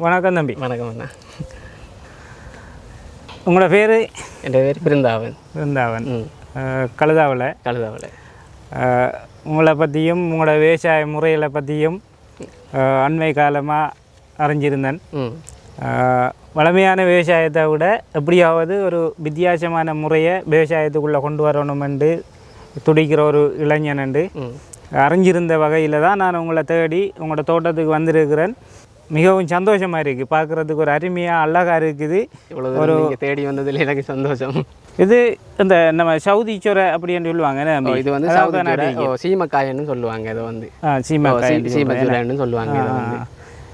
வணக்கம் தம்பி. வணக்கம் அண்ணா. உங்களோட பேர்? என் பேர் பிருந்தாவன். இருந்தாவன் ம். கழுதாவில் கழுதாவில் உங்களை பற்றியும் உங்களோட விவசாய முறைகளை பற்றியும் அண்மை காலமாக அறிஞ்சிருந்தேன். வளமையான விவசாயத்தை விட எப்படியாவது ஒரு வித்தியாசமான முறையை விவசாயத்துக்குள்ளே கொண்டு வரணுமென்று துடிக்கிற ஒரு இளைஞனண்டு ம். அறிஞ்சிருந்த வகையில் தான் நான் உங்களை தேடி உங்களோட தோட்டத்துக்கு வந்திருக்கிறேன். மிகவும் சந்தோஷமாக இருக்குது பார்க்குறதுக்கு ஒரு அருமையாக அழகாக இருக்குது. நீங்கள் தேடி வந்ததில் எனக்கு சந்தோஷம். இது இந்த நம்ம சவுதி சொரை அப்படின்னு சொல்லுவாங்க? இது வந்து சவுதி சீமக்காயன்னு சொல்லுவாங்க இதை வந்து. ஆ சீமா ஓ, சீ- சீமச்சுரைன்னு சொல்லுவாங்க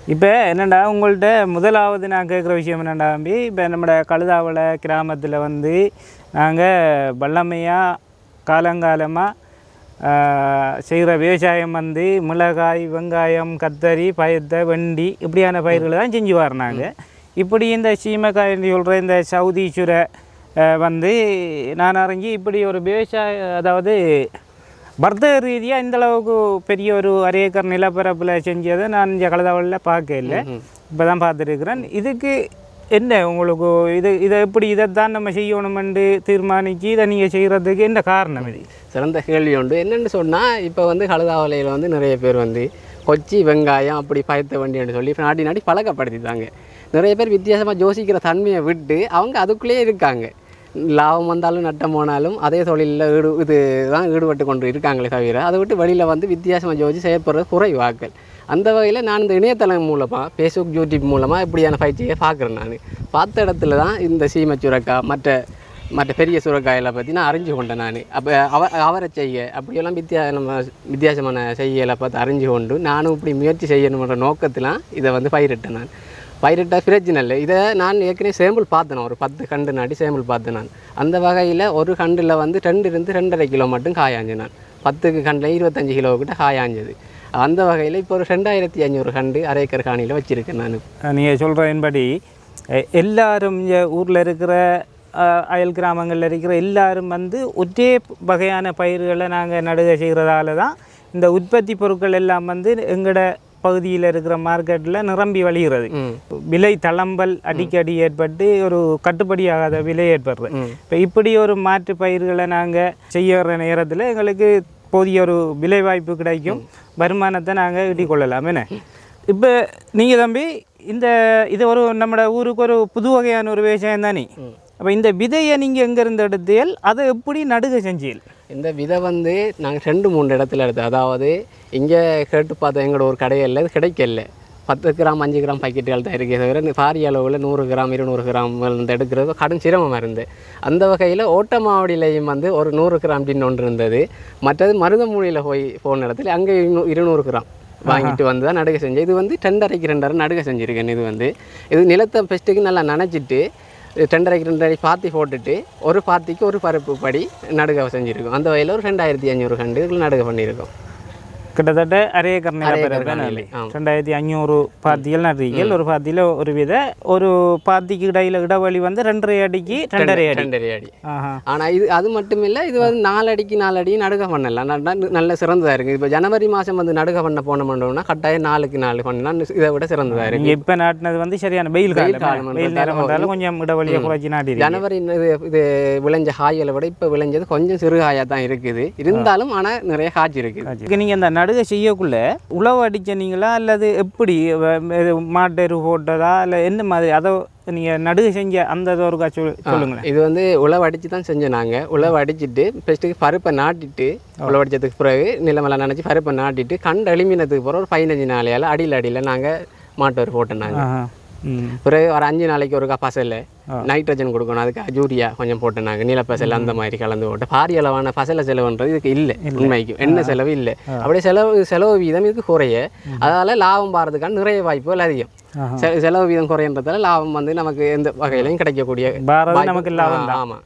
இப்போ என்னடா உங்கள்கிட்ட முதலாவது நான் கேட்குற விஷயம் என்னடா தம்பி? இப்போ நம்மளோட கழுதாவளை கிராமத்தில் வந்து நாங்கள் வல்லமையாக காலங்காலமாக செய்கிற விவசாயம் வந்து மிளகாய் வெங்காயம் கத்தரி பயத்தை வெண்டி இப்படியான பயிர்களை தான் செஞ்சு வரணாங்க இப்படி இந்த சீமக்காய் சொல்கிற இந்த சவுதி சுரை அஹ், வந்து நான் அறிஞ்சு இப்படி ஒரு விவசாய அதாவது வர்த்தக ரீதியாக இந்த அளவுக்கு பெரிய ஒரு அரை ஏக்கர் நிலப்பரப்பில் செஞ்சதை நான் இந்த கலதாவளில் பார்க்க இல்லை இப்போ தான் பார்த்துருக்குறேன் இதுக்கு என்ன உங்களுக்கு இது இதை எப்படி இதைத்தான் நம்ம செய்யணுமென்று தீர்மானித்து இதை நீங்கள் செய்கிறதுக்கு என்ன காரணம் இது? சிறந்த கேள்வி உண்டு. என்னென்னு சொன்னால் இப்போ வந்து கழுதாவலையில் வந்து நிறைய பேர் வந்து கொச்சி வெங்காயம் அப்படி பயத்த வண்டின்னு சொல்லி இப்ப நாட்டி நாட்டி பழக்கப்படுத்திட்டாங்க. நிறைய பேர் வித்தியாசமாக ஜோசிக்கிற தன்மையை விட்டு அவங்க அதுக்குள்ளேயே இருக்காங்க. லாபம் வந்தாலும் நட்டம் போனாலும் அதே தொழிலில் ஈடு இது தான் ஈடுபட்டு கொண்டு இருக்காங்களே தவிர அதை விட்டு வெளியில் வந்து வித்தியாசமாக யோசிச்சு செயற்படுறது குறைவாக்கள் அந்த வகையில் நான் இந்த இணையதளம் மூலமாக ஃபேஸ்புக் யூடியூப் மூலமாக இப்படியான பயிற்சியை பார்க்குறேன் நான். பார்த்த இடத்துல தான் இந்த சீமை சுரக்காய் மற்ற மற்ற பெரிய சுரக்காயில் பற்றி நான் அறிஞ்சு கொண்டேன் நான். அப்போ அவ அவரை செய்ய அப்படியெல்லாம் வித்தியா நம்ம வித்தியாசமான செய்யலை பார்த்து அறிஞ்சு கொண்டு நானும் இப்படி முயற்சி செய்யணுன்ற நோக்கத்திலாம் இதை வந்து பயிரிட்டேன் நான். பயிரிட்ட பிரச்சனை இல்லை. இதை நான் ஏற்கனவே சேம்பிள் பார்த்தேன் ஒரு பத்து கண்டு நாட்டி சேம்பிள் பார்த்தேன் நான். அந்த வகையில் ஒரு கண்டில் வந்து ரெண்டு இருந்து ரெண்டரை கிலோ மட்டும் காயாஞ்சு நான். பத்துக்கு கண்டில் இருபத்தஞ்சு கிலோ கிட்ட காயாஞ்சது அந்த வகையில் இப்போ ஒரு ரெண்டாயிரத்தி ஐநூறு கண்டு அரை ஏக்கர் காணியில் வச்சுருக்கேன் நான். நீங்கள் சொல்கிறதின்படி எல்லாரும் ஊரில் இருக்கிற அயல் கிராமங்களில் இருக்கிற எல்லாரும் வந்து ஒரே வகையான பயிர்களை நாங்கள் நடுகை செய்கிறதால தான் இந்த உற்பத்தி பொருட்கள் எல்லாம் வந்து எங்களோட பகுதியில் இருக்கிற மார்க்கெட்டில் நிரம்பி வழிகிறது. விலை தளம்பல் அடிக்கடி ஏற்பட்டு ஒரு கட்டுப்படியாகாத விலை ஏற்படுறது இப்போ இப்படி ஒரு மாற்று பயிர்களை நாங்கள் செய்யற நேரத்தில் எங்களுக்கு போதிய ஒரு விலை வாய்ப்பு கிடைக்கும். வருமானத்தை நாங்கள் ஈட்டிக் கொள்ளலாம் என்ன? இப்போ நீங்கள் தம்பி இந்த இது ஒரு நம்மளோட ஊருக்கு ஒரு புது வகையான ஒரு விவசாயம் தானே? அப்போ இந்த விதையை நீங்கள் எங்கேருந்து எடுத்தீல் அதை எப்படி நடுக செஞ்சீல் இந்த விதை வந்து நாங்கள் ரெண்டு மூணு இடத்துல எடுத்தோம். அதாவது இங்கே கேட்டு பார்த்தோம் எங்களோட ஒரு கடையில் கிடைக்கல. பத்து கிராம் அஞ்சு கிராம் பாக்கெட்டுகள் தான் இருக்கே தவிர பாரிய அளவில் நூறு கிராம் இருநூறு கிராம் வந்து எடுக்கிறது கடும் சிரமமாக இருந்து அந்த வகையில் ஓட்டமாவடியிலையும் வந்து ஒரு நூறு கிராம் டின் ஒன்று இருந்தது. மற்றது மருதமூலியில் போய் போன இடத்துல அங்கே இரு- இருநூறு கிராம் வாங்கிட்டு வந்து தான் நடுக செஞ்சேன். இது வந்து ரெண்டரைக்கு ரெண்டரை நடுக செஞ்சுருக்கேன். இது வந்து இது நிலத்தை ஃபஸ்ட்டுக்கு நல்லா நனைச்சிட்டு ரெண்டரைக்கு ரெண்டரை பாத்தி போட்டுட்டு ஒரு பாத்திக்கு ஒரு பருப்பு படி நடுக செஞ்சுருக்கோம். அந்த வகையில் ஒரு ரெண்டாயிரத்தி ஐநூறு கண்டு நடுக பண்ணியிருக்கோம். கிட்டத்தட்ட அரை ஏக்கர் நிலப்பரப்பு. ரெண்டாயிரத்தி அஞ்சூறு பாத்திகள் நடுறீர்கள் ஒரு பாத்தியில் ஒரு வித ஒரு பாத்திக்கு இடையில இடைவெளி வந்து ரெண்டரை அடிக்கு ரெண்டரை அடி. ரெண்டரை அடி. ஆனால் இது அது மட்டும் இல்லை இது வந்து நாலு அடிக்கு நாலு அடி நடுக பண்ணலாம் நல்ல சிறந்ததாக இருக்குது இப்போ ஜனவரி மாதம் வந்து நடுக பண்ண போன பண்ணோம்னா கட்டாயம் நாலுக்கு நாலு பண்ணலாம் இதை விட சிறந்ததாக இருக்குது இப்ப நாட்டினது வந்து சரியான வெயில் காலம். வெயில் நேரம் வந்தாலும் கொஞ்சம் இடைவெளியை குறைச்சி நாட்டி ஜனவரி இது இது விளைஞ்ச காய்களை விட இப்போ விளைஞ்சது கொஞ்சம் சிறு காயாக தான் இருக்குது. இருந்தாலும் ஆனால் நிறைய காய்ச்சி இருக்குது. இதுக்கு நீங்க இந்த நடுகை செய்யக்குள்ள உழவு அடிச்சனீங்களா? அல்லது எப்படி? வ- இது மாட்டு எரு போட்டதா? இல்லை என்ன மாதிரி? அதை நீங்க நடுகை செஞ்ச அந்த இது ஒருக்கா சொல் சொல்லுங்களேன். இது வந்து உழவு அடித்து தான் செஞ்சோம் நாங்கள் உழவு அடிச்சிட்டு ஃபஸ்ட்டுக்கு பருப்பை நாட்டிட்டு உழவு அடித்ததுக்கு பிறகு நிலமெல்லாம் நினச்சி பருப்பை நாட்டிட்டு கண்டு எளிமினத்துக்கு பிறகு ஒரு பதினஞ்சு நாளையால் அடியில் அடியில் நாங்கள் மாட்டோர் போட்டோம் நாங்கள் பிறகு ஒரு அஞ்சு நாளைக்கு ஒருக்கா பசல் நைட்ரஜன் கொடுக்கணும். அதுக்கு யூரியா கொஞ்சம் போட்டு நாங்கள் நீலப்பசல் அந்த மாதிரி கலந்து போட்டு பாரிய அளவான பசல செலவுன்றது இதுக்கு இல்லை உண்மைக்கு. என்ன செலவு இல்லை. அப்படியே செலவு செலவு வீதம் இதுக்கு குறைய. அதால் லாபம் பாறதுக்கான நிறைய வாய்ப்புகள் அதிகம். செலவு வீதம் குறையன்றதால லாபம் வந்து நமக்கு எந்த வகையிலையும் கிடைக்கக்கூடிய நமக்கு லாபம் ஆ, ஆமா.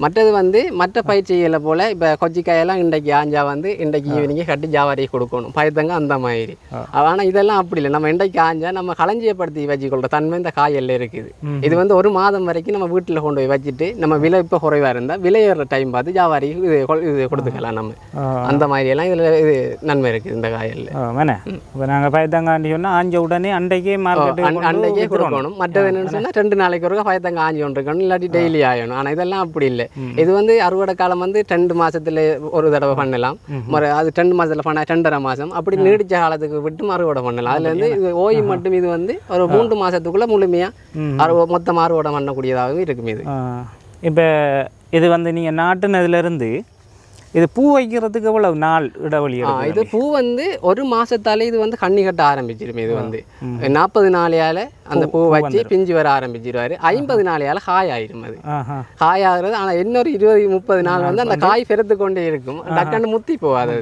மற்றது வந்து மற்ற பயிற்சிகளை போல் இப்போ கொச்சிக்காயெல்லாம் இன்றைக்கு ஆஞ்சா வந்து இன்றைக்கு ஈவினிங்கே கட்டி ஜாவாரி கொடுக்கணும். பயத்தங்க அந்த மாதிரி. ஆனால் இதெல்லாம் அப்படி இல்லை. நம்ம இன்றைக்கு ஆஞ்சா நம்ம களஞ்சியப்படுத்தி வச்சுக்கொள்கிற தன்மை இந்த காயெல்லாம் இருக்குது இது வந்து ஒரு மாதம் வரைக்கும் நம்ம வீட்டில் கொண்டு போய் வச்சுட்டு நம்ம விலை இப்போ குறைவாக இருந்தால் விலையேற டைம் பார்த்து ஜாவாரி இது இது கொடுத்துக்கலாம் நம்ம. அந்த மாதிரி எல்லாம் இதில் இது நன்மை இருக்குது இந்த காயல்ல. இப்போ நாங்கள் பயத்தங்காண்டி சொன்னால் ஆஞ்ச உடனே அண்டைக்கே அன்- மார்க்கெட்டு அன்னைக்கே கொடுக்கணும். மற்றது என்னன்னு சொன்னா ரெண்டு நாளைக்கு ஒருக்கா பயத்தங்க ஆஞ்சி கொண்டு இருக்கணும். இல்லாட்டி டெய்லி ஆகணும் ஆனா இதெல்லாம் அப்படி இல்லை. இது வந்து அறுவடை காலம் வந்து ரெண்டு மாசத்துல ஒரு தடவை பண்ணலாம். அது ரெண்டு மாசத்துல பண்ண ரெண்டரை மாசம். அப்படி நீடிச்ச காலத்துக்கு விட்டு அறுவடை பண்ணலாம். அதுல இருந்து இது ஓய்வு மட்டும் இது வந்து ஒரு மூன்று மாசத்துக்குள்ள முழுமையா அறுவ மொத்தம் அறுவடை பண்ணக்கூடியதாகவும் இருக்கும் இது. இப்போ இது வந்து நீங்கள் நாட்டுனதுலேருந்து இது பூ வைக்கிறதுக்கு எவ்வளவு நாள் இடைவெளி இது பூ வந்து ஒரு மாசத்தாலே இது வந்து கண்ணி கட்ட ஆரம்பிச்சிரும் இது வந்து. நாற்பது நாளையால அந்த பூ வச்சு பிஞ்சு வர ஆரம்பிச்சிருவாரு. ஐம்பது நாளையால காய் ஆயிரும் அது. ஆஹா. காயாகிறது ஆனால் இன்னொரு இருபது முப்பது நாள் வந்து அந்த காய் பெருத்து கொண்டே இருக்கும். டக்குன்னு முத்தி போகாது.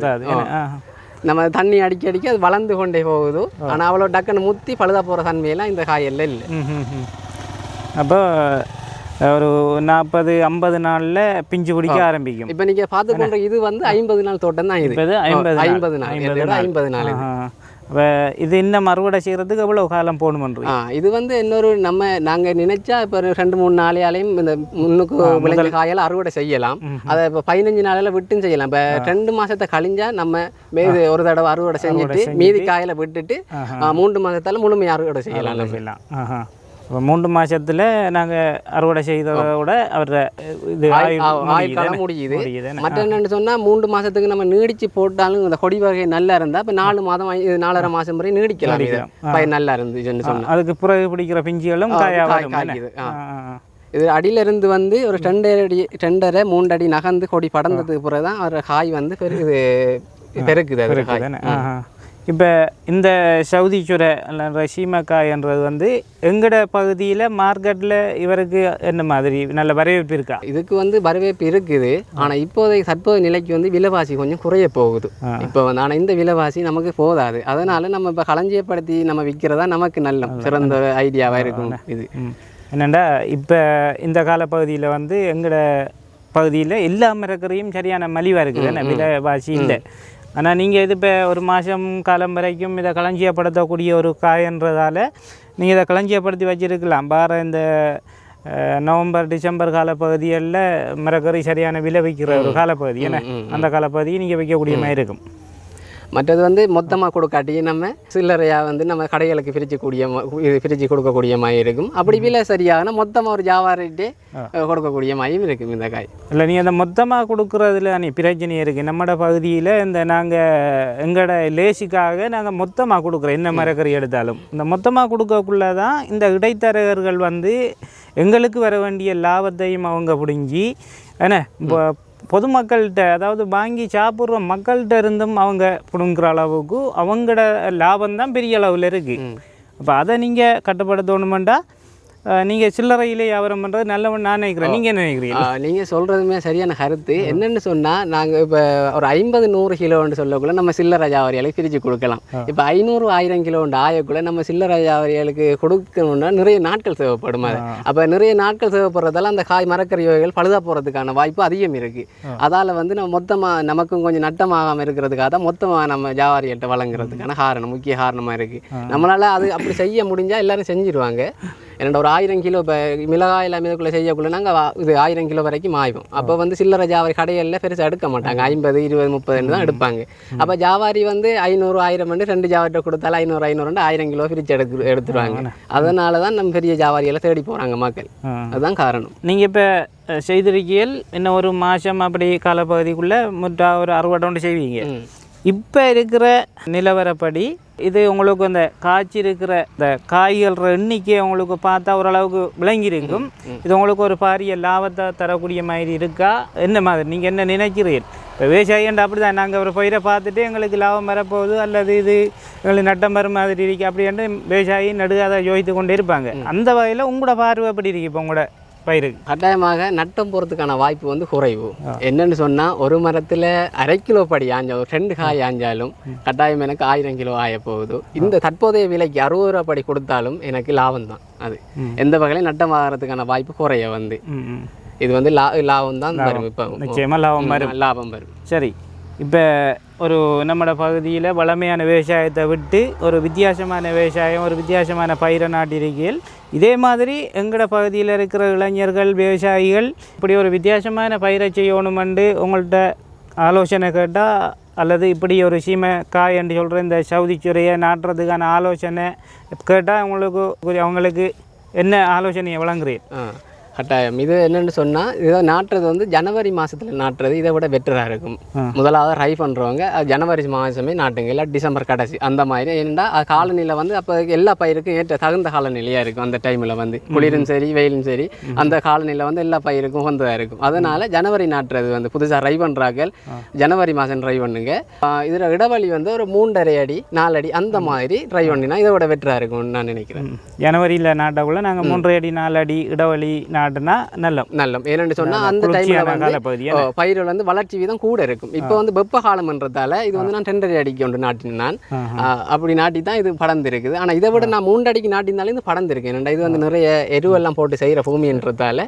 நம்ம தண்ணி அடிக்க அடிக்க அது வளர்ந்து கொண்டே போகுது ஆனால் அவ்வளோ டக்குன்னு முத்தி பழுதா போகிற தன்மையெல்லாம் இந்த காயெல்லாம் இல்லை. அப்போ ஒரு நாற்பது ஐம்பது நாளில் பிஞ்சு பிடிக்க ஆரம்பிக்கும். இப்போ நீங்கள் பார்த்து கொண்ட இது வந்து ஐம்பது நாள் தோட்டம் தான் இது. ஐம்பது. ஐம்பது நாள். ஐம்பது நாள். இது. இன்னும் அறுவடை செய்கிறதுக்கு எவ்வளோ காலம் போகணுமன்றி ஆ இது வந்து இன்னொரு நம்ம நாங்கள் நினைச்சா இப்போ ரெண்டு மூணு நாளையாலையும் இந்த முன்னுக்கு விளைஞ்ச காயெல்லாம் அறுவடை செய்யலாம். அதை இப்போ பதினஞ்சு நாளையில விட்டும் செய்யலாம். இப்போ ரெண்டு மாசத்தை கழிஞ்சா நம்ம மீது ஒரு தடவை அறுவடை செஞ்சுட்டு மீதி காயில விட்டுட்டு மூன்று மாசத்தால முழுமையாக அறுவடை செய்யலாம். செய்யலாம். ஆஹா. இப்போ மூன்று மாசத்துல நாங்கள் அறுவடை செய்ததோட அவர இது ஆயுள் முடியுது? மற்ற என்னன்னு சொன்னா மூன்று மாசத்துக்கு நம்ம நீடிச்சு போட்டாலும் இந்த கொடி வகை நல்லா இருந்தா இப்ப நாலு மாதம் இது நாலரை மாசம் வரை நீடிக்கலாம் பயிர் நல்லா இருந்துச்சுன்னு சொன்னா. அதுக்கு பிறகு பிடிக்கிற பிஞ்சுகளும்? காய்க்குது. இது அடியில இருந்து வந்து ஒரு ரெண்டரை அடி ரெண்டரை மூன்று அடி நகர்ந்து கொடி படர்ந்ததுக்கு பிறகு தான் ஒரு காய் வந்து பெரு இது பெருக்குது அது காய். இப்போ இந்த சவுதி சுரை அல்ல சீமக்காய்ன்றது வந்து எங்கட பகுதியில் மார்க்கெட்டில் இவருக்கு என்ன மாதிரி நல்ல வரவேற்பு இருக்கா? இதுக்கு வந்து வரவேற்பு இருக்குது. ஆனா இப்போதைக்கு தற்போதைய நிலைக்கு வந்து விலைவாசி கொஞ்சம் குறைய போகுது. இப்போ வந்து ஆனா இந்த விலைவாசி நமக்கு போதாது. அதனால நம்ம இப்போ களஞ்சியப்படுத்தி நம்ம விற்கிறதா நமக்கு நல்ல சிறந்த ஐடியாவா இருக்கும் இது. என்னண்டா இப்போ இந்த காலப்பகுதியில் வந்து எங்கட பகுதியில் எல்லா மரக்கறியும் சரியான மலிவாக இருக்குது. என்ன விலைவாசி இல்லை. ஆனால் நீங்கள் இது இப்போ ஒரு மாதம் காலம் வரைக்கும் இதை களஞ்சியப்படுத்தக்கூடிய ஒரு காயன்றதால நீங்கள் இதை களஞ்சியப்படுத்தி வச்சிருக்கலாம். பார இந்த நவம்பர் டிசம்பர் காலப்பகுதிகளில் மரக்கறி சரியான விலை விற்கிற ஒரு காலப்பகுதி. என்ன அந்த காலப்பகுதியை நீங்கள் வைக்கக்கூடிய மாதிரி இருக்கும். மற்றது வந்து மொத்தமாக கொடுக்காட்டி நம்ம சில்லறையாக வந்து நம்ம கடைகளுக்கு ம- இது பிரித்து கொடுக்கக்கூடிய மாதிரி இருக்கும். அப்படி விலை சரியாகனா மொத்தமாக ஒரு ஜாவாரிட்டே கொடுக்கக்கூடிய மாதிரியும் இருக்கும் இந்த காய். இல்லை நீ அந்த மொத்தமாக கொடுக்குறதுல நீ பிரச்சனை இருக்குது நம்மட பகுதியில் இந்த நாங்கள் எங்களோட லேசிக்காக நாங்கள் மொத்தமாக கொடுக்குறோம். என்ன மரக்கறி எடுத்தாலும். இந்த மொத்தமாக கொடுக்கக்குள்ள தான் இந்த இடைத்தரகர்கள் வந்து எங்களுக்கு வர வேண்டிய லாபத்தையும் அவங்க பிடுங்கி என்ன இப்போ பொதுமக்கள்கிட்ட அதாவது வாங்கி சாப்பிட்ற மக்கள்கிட்ட இருந்தும் அவங்க பிடுங்குற அளவுக்கு அவங்களோட லாபம் தான் பெரிய அளவில் இருக்குது அப்போ அதை நீங்கள் கட்டுப்படுத்தணுமெண்டா நீங்கள் சில்லறையிலே வியாபாரம் பண்ணுறது நல்லவன் நான் நினைக்கிறேன். நீங்கள் என்ன நினைக்கிறீங்க? நீங்கள் சொல்கிறதுமே சரியான கருத்து. என்னென்னு சொன்னால் நாங்கள் இப்போ ஒரு ஐம்பது நூறு கிலோன்னு சொல்லக்குள்ள நம்ம சில்லறை ஜாவரியாளுக்கு பிரித்து கொடுக்கலாம். இப்போ ஐநூறு ஆயிரம் கிலோண்டு ஆயக்குள்ள நம்ம சில்லறை ஜாவரியாளுக்கு கொடுக்கணும்னா நிறைய நாட்கள் தேவைப்படும் அது. அப்போ நிறைய நாட்கள் தேவைப்படுறதால அந்த காய் மரக்கறி வகைகள் பழுதா போகிறதுக்கான வாய்ப்பு அதிகம் இருக்குது அதால் வந்து நம்ம மொத்தமாக நமக்கும் கொஞ்சம் நட்டமாகாமல் இருக்கிறதுக்காக தான் மொத்தமாக நம்ம ஜாவாரியல்கிட்ட வழங்குறதுக்கான காரணம் முக்கிய காரணமாக இருக்குது நம்மளால் அது அப்படி செய்ய முடிஞ்சால் எல்லாரும் செஞ்சிருவாங்க. என்னோட ஒரு ஆயிரம் கிலோ இப்போ மிளகாய் எல்லாம் இதுக்குள்ளே செய்யக்குள்ள நாங்கள் இது ஆயிரம் கிலோ வரைக்கும் ஆய்வோம் அப்போ வந்து சில்லறை ஜாவாரி கடைகளில் பெருசாக எடுக்க மாட்டாங்க. ஐம்பது இருபது முப்பதுன்னு தான் எடுப்பாங்க. அப்போ ஜாவாரி வந்து ஐநூறு ஆயிரம் வந்து ரெண்டு ஜாவாரிட்ட கொடுத்தாலும் ஐநூறு ஐநூறு ஆயிரம் கிலோ பிரித்து எடுத்து எடுத்துருவாங்க. அதனால தான் நம்ம பெரிய ஜாவாரியெல்லாம் தேடி போகிறாங்க மக்கள். அதுதான் காரணம். நீங்கள் இப்போ செய்திருக்கியல் இன்னும் ஒரு மாதம் அப்படி காலப்பகுதிக்குள்ளே முற்றா ஒரு அறுவடை ஒன்று செய்வீங்க. இப்போ இருக்கிற நிலவரப்படி இது உங்களுக்கு அந்த காய்ச்சி இருக்கிற இந்த காய்கள எண்ணிக்கை உங்களுக்கு பார்த்தா ஓரளவுக்கு விளங்கியிருக்கும். இது உங்களுக்கு ஒரு பாரிய லாபத்தை தரக்கூடிய மாதிரி இருக்கா? என்ன மாதிரி? நீங்கள் என்ன நினைக்கிறீர்கள்? இப்போ விவசாயின்ற அப்படி தான் நாங்கள் ஒரு பயிரை பார்த்துட்டு எங்களுக்கு லாபம் வரப்போகுது அல்லது இது எங்களுக்கு நட்டம் வரும் மாதிரி இருக்கு அப்படின்ட்டு விவசாயி நடுகாத யோசித்து கொண்டே இருப்பாங்க. அந்த வகையில் உங்களோட பார்வை எப்படி இருக்கு இப்போ உங்களோட பயிருக்கு கட்டாயமாக நட்டம் போகிறதுக்கான வாய்ப்பு வந்து குறைவு. என்னன்னு சொன்னால் ஒரு மரத்தில் அரை கிலோ படி ஆஞ்சா ஒரு ரெண்டு காய் ஆஞ்சாலும் கட்டாயம் எனக்கு ஆயிரம் கிலோ ஆய போகுது. இந்த தற்போதைய விலைக்கு அறுபது ரூபா படி கொடுத்தாலும் எனக்கு லாபம் தான் அது. எந்த வகையிலும் நட்டம் ஆகிறதுக்கான வாய்ப்பு குறைய வந்து. இது வந்து லா லாபம் தான் வரும் இப்போ. நிச்சயமா லாபம் வரும். லாபம் வரும். சரி. இப்போ ஒரு நம்மட பகுதியில் வளமையான விவசாயத்தை விட்டு ஒரு வித்தியாசமான விவசாயம் ஒரு வித்தியாசமான பயிரை நாட்டிருக்கையில் இதே மாதிரி எங்களோட பகுதியில் இருக்கிற இளைஞர்கள் விவசாயிகள் இப்படி ஒரு வித்தியாசமான பயிரை செய்யணுமெண்டு உங்கள்கிட்ட ஆலோசனை கேட்டால் அல்லது இப்படி ஒரு சீமை காய் என்று சொல்கிற இந்த சவுதிச்சுரையை நாட்டுறதுக்கான ஆலோசனை கேட்டால் உங்களுக்கு அவங்களுக்கு என்ன ஆலோசனையை வழங்குறேன் கட்டாயம். இது என்னன்னு சொன்னால் இதை நாட்டுறது வந்து ஜனவரி மாதத்தில் நாட்டுறது இதை விட பெட்டராக இருக்கும். முதலாவது ரை பண்ணுறவங்க ஜனவரி மாதமே நாட்டுங்க இல்லை டிசம்பர் கடைசி அந்த மாதிரி. ஏன்னா காலநிலை வந்து அப்போ எல்லா பயிருக்கும் ஏற்ற தகுந்த காலநிலையாக இருக்கும் அந்த டைமில் வந்து. குளிரும் சரி வெயிலும் சரி அந்த காலநிலை வந்து எல்லா பயிருக்கும் உகந்ததாக இருக்கும். அதனால் ஜனவரி நாட்டுறது வந்து புதுசாக ரை பண்ணுறார்கள் ஜனவரி மாதம் ட்ரை பண்ணுங்க. இதில் இடைவெளி வந்து ஒரு மூன்றரை அடி நாலு அடி அந்த மாதிரி ட்ரை பண்ணினா இதை விட பெட்டராக இருக்கும்னு நான் நினைக்கிறேன். ஜனவரியில் நாட்டக்குள்ள நாங்கள் மூன்றரை அடி நாலு அடி இடைவெளி நாட்டுனா நல்ல நல்லம். ஏன்னு சொன்னால் அந்த டைமில் வந்து பயிர்கள் வந்து வளர்ச்சி வீதம் கூட இருக்கும். இப்போ வந்து வெப்ப காலம்ன்றதால இது வந்து நான் ரெண்டரை அடிக்கு ஒன்று நாட்டினேன் நான். அப்படி நாட்டி தான் இது படர்ந்து இருக்குது ஆனால் இதை விட நான் மூன்று அடிக்கு நாட்டினாலும் இது படர்ந்து இருக்கு ஏன்னா இது வந்து நிறைய எருவெல்லாம் போட்டு செய்கிற பூமின்றதால.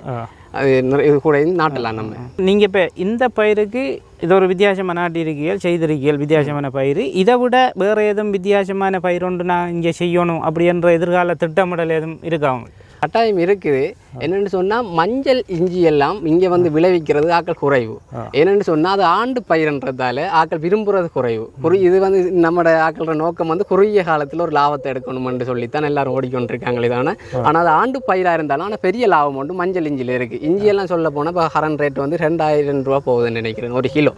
அது இது கூட நாட்டலாம் நம்ம. நீங்கள் இப்போ இந்த பயிருக்கு இது ஒரு வித்தியாசமான நாட்டிருக்கியல் செய்திருக்கியல் வித்தியாசமான பயிர் இதை விட வேறு எதுவும் வித்தியாசமான பயிர் ஒன்று நான் இங்கே செய்யணும் அப்படின்ற எதிர்கால திட்டமிடல் எதுவும் இருக்கா கட்டாயம் இருக்குது. என்னென்னு சொன்னால் மஞ்சள் இஞ்சி எல்லாம் இங்கே வந்து விளைவிக்கிறது ஆக்கள் குறைவு. என்னென்னு சொன்னால் அது ஆண்டு பயிர்ன்றதால ஆக்கள் விரும்புறது குறைவு. குறி இது வந்து நம்மளோட ஆக்களோட நோக்கம் வந்து குறுகிய காலத்தில் ஒரு லாபத்தை எடுக்கணும்னு சொல்லித்தான் எல்லாரும் ஓடிக்கொண்டிருக்காங்களே தானே ஆனால் அது ஆண்டு பயிராக இருந்தாலும் ஆனால் பெரிய லாபம் உண்டு மஞ்சள் இஞ்சியில் இருக்குது இஞ்சி எல்லாம் சொல்ல போனால் இப்போ ஹரன் ரேட் வந்து ரெண்டாயிரம் ரூபா போகுதுன்னு நினைக்கிறேன் ஒரு கிலோ.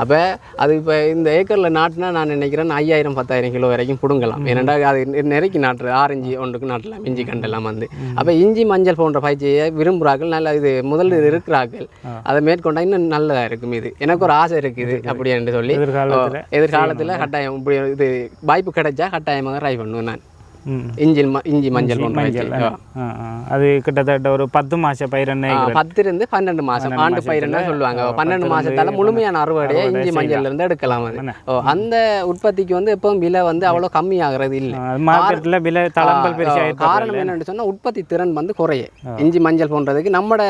அப்போ அது இப்போ இந்த ஏக்கரில் நாட்டினா நான் நினைக்கிறேன் ஐயாயிரம் பத்தாயிரம் கிலோ வரைக்கும் பிடுங்கலாம். ஏன்னா அது நெருக்கி நாட்டுறது ஆரஞ்சு ஒன்றுக்கு நாட்டலாம் இஞ்சி கண்டெல்லாம் வந்து. அப்போ இஞ்சி மஞ்சள் போன்ற பயிற்சியை விரும்புகிறார்கள் நல்ல இது முதலில் இருக்கிறார்கள். அதை மேற்கொண்டா இன்னும் நல்லதாக இருக்கும் இது. எனக்கு ஒரு ஆசை இருக்குது அப்படி என்று சொல்லி. எதிர்காலத்தில் எதிர்காலத்தில் கட்டாயம் இப்படி இது வாய்ப்பு கிடைச்சா கட்டாயமாக ட்ரை பண்ணுவேன் நான். இஞ்சி இஞ்சி மஞ்சள் மஞ்சள். அது கிட்டத்தட்ட ஒரு பத்து மாச பயிர் என்ன பத்து இருந்து பன்னெண்டு மாசம். ஆண்டு பயிர்னா சொல்லுவாங்க. பன்னெண்டு மாசத்தால முழுமையான அறுவடையை இஞ்சி மஞ்சள்ல இருந்து எடுக்கலாம் அந்த உற்பத்திக்கு வந்து எப்பவும் விலை வந்து அவ்வளோ கம்மியாகிறது இல்லை. மார்க்கெட்டில் விலை தளம்பல் காரணம் என்னன்னு சொன்னா உற்பத்தி திறன் வந்து குறைய. இஞ்சி மஞ்சள் போன்றதுக்கு நம்மட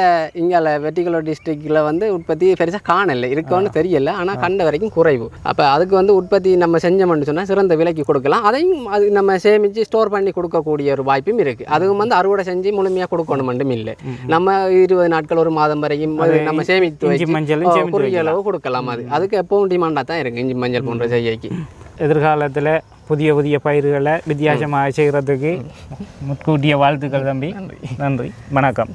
இங்கால வெட்டிகுலோ டிஸ்ட்ரிக்ட்ல வந்து உற்பத்தி பெருசா காணல. இருக்கோன்னு தெரியல. ஆனா கண்ட வரைக்கும் குறைவு. அப்ப அதுக்கு வந்து உற்பத்தி நம்ம செஞ்சோம்னு சொன்னா சிறந்த விலைக்கு கொடுக்கலாம். அதையும் அது நம்ம சேமிச்சு ஸ்டோர் பண்ணி கொடுக்கக்கூடிய ஒரு வாய்ப்பும் இருக்கு. அதுவும் வந்து அறுவடை செஞ்சு முழுமையா கொடுக்கணும் மட்டும் இல்லை. நம்ம இருபது நாட்கள் ஒரு மாதம் வரைக்கும் நம்ம சேமித்து வச்சு குறுகிய அளவு கொடுக்கலாம் அது. அதுக்கு எப்பவும் டிமாண்டாக தான் இருக்கு இஞ்சி மஞ்சள் போன்ற செய்கைக்கு. எதிர்காலத்தில் புதிய புதிய பயிர்களை வித்தியாசமாக செய்கிறதுக்கு முன்கூட்டிய வாழ்த்துக்கள் தம்பி. நன்றி. வணக்கம்.